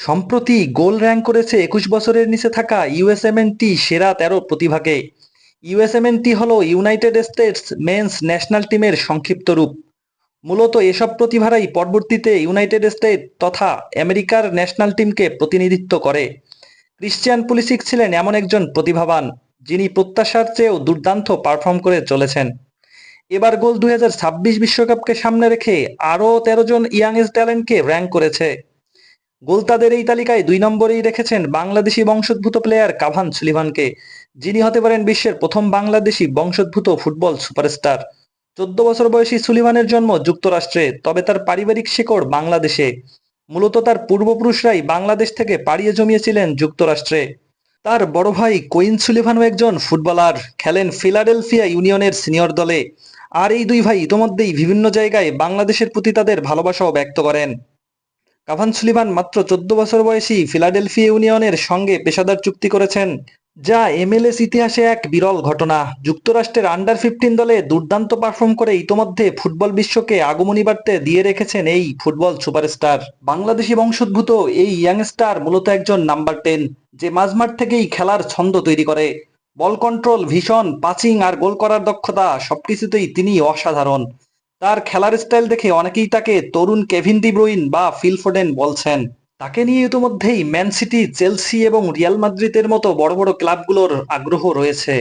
সম্প্রতি গোল র্যাঙ্ক করেছে একুশ বছরের নিচে থাকা ইউএসএমএনটি সেরা তেরো প্রতিভাকে। ইউএসএমএনটি হল ইউনাইটেড স্টেটস মেন্স ন্যাশনাল টিমের সংক্ষিপ্ত রূপ। মূলত এসব প্রতিভারাই পরবর্তীতে ইউনাইটেড স্টেট তথা আমেরিকার ন্যাশনাল টিমকে প্রতিনিধিত্ব করে। ক্রিশ্চিয়ান পুলিসিক ছিলেন এমন একজন প্রতিভাবান, যিনি প্রত্যাশার চেয়েও দুর্দান্ত পারফর্ম করে চলেছেন। এবার গোল দুই বিশ্বকাপকে সামনে রেখে আরও তেরো জন ইয়াংস্ট ট্যালেন্টকে র্যাঙ্ক করেছে। গোলতাদের এই তালিকায় দুই নম্বরেই রেখেছেন বাংলাদেশি বংশোদ্ভূত প্লেয়ার কাভান সুলিভানকে, যিনি হতে পারেন বিশ্বের প্রথম বাংলাদেশি বংশোদ্ভূত ফুটবল সুপারস্টার। চোদ্দ বছর বয়সী সুলিভানের জন্ম যুক্তরাষ্ট্রে, তবে তার পারিবারিক শিকড় বাংলাদেশে। মূলত তার পূর্বপুরুষরাই বাংলাদেশ থেকে পাড়িয়ে জমিয়েছিলেন যুক্তরাষ্ট্রে। তার বড় ভাই কোইন সুলিভানও একজন ফুটবলার। খেলেন ফিলাডেলফিয়া ইউনিয়নের সিনিয়র দলে। আর এই দুই ভাই ইতোমধ্যেই বিভিন্ন জায়গায় বাংলাদেশের প্রতি তাদের ভালোবাসাও ব্যক্ত করেন। কাভান সুলিভান মাত্র চোদ্দ বছর বয়সী ফিলাডেলফিয়া ইউনিয়নের সঙ্গে পেশাদার চুক্তি করেছেন, যা এমএলএস ইতিহাসে এক বিরল ঘটনা। যুক্তরাষ্ট্রের আন্ডার ফিফটিন দলে দুর্দান্ত পারফর্ম করে ইতোমধ্যে ফুটবল বিশ্বকে আগমনী বার্তে দিয়ে রেখেছেন এই ফুটবল সুপারস্টার। বাংলাদেশি বংশোদ্ভূত এই ইয়াংস্টার মূলত একজন নাম্বার টেন, যে মাঝমাঠ থেকেই খেলার ছন্দ তৈরি করে। বল কন্ট্রোল ভীষণ পাচিং আর গোল করার দক্ষতা সবকিছুতেই তিনি অসাধারণ। তার খেলার স্টাইল দেখে অনেকেই তাকে তরুণ কেভিন ডি ব্রুইন বা ফিলফোডেন বলছেন। তাকে নিয়ে ইতিমধ্যেই ম্যান সিটি, চেলসি এবং রিয়াল মাদ্রিদের মতো বড় বড় ক্লাবগুলোর আগ্রহ রয়েছে।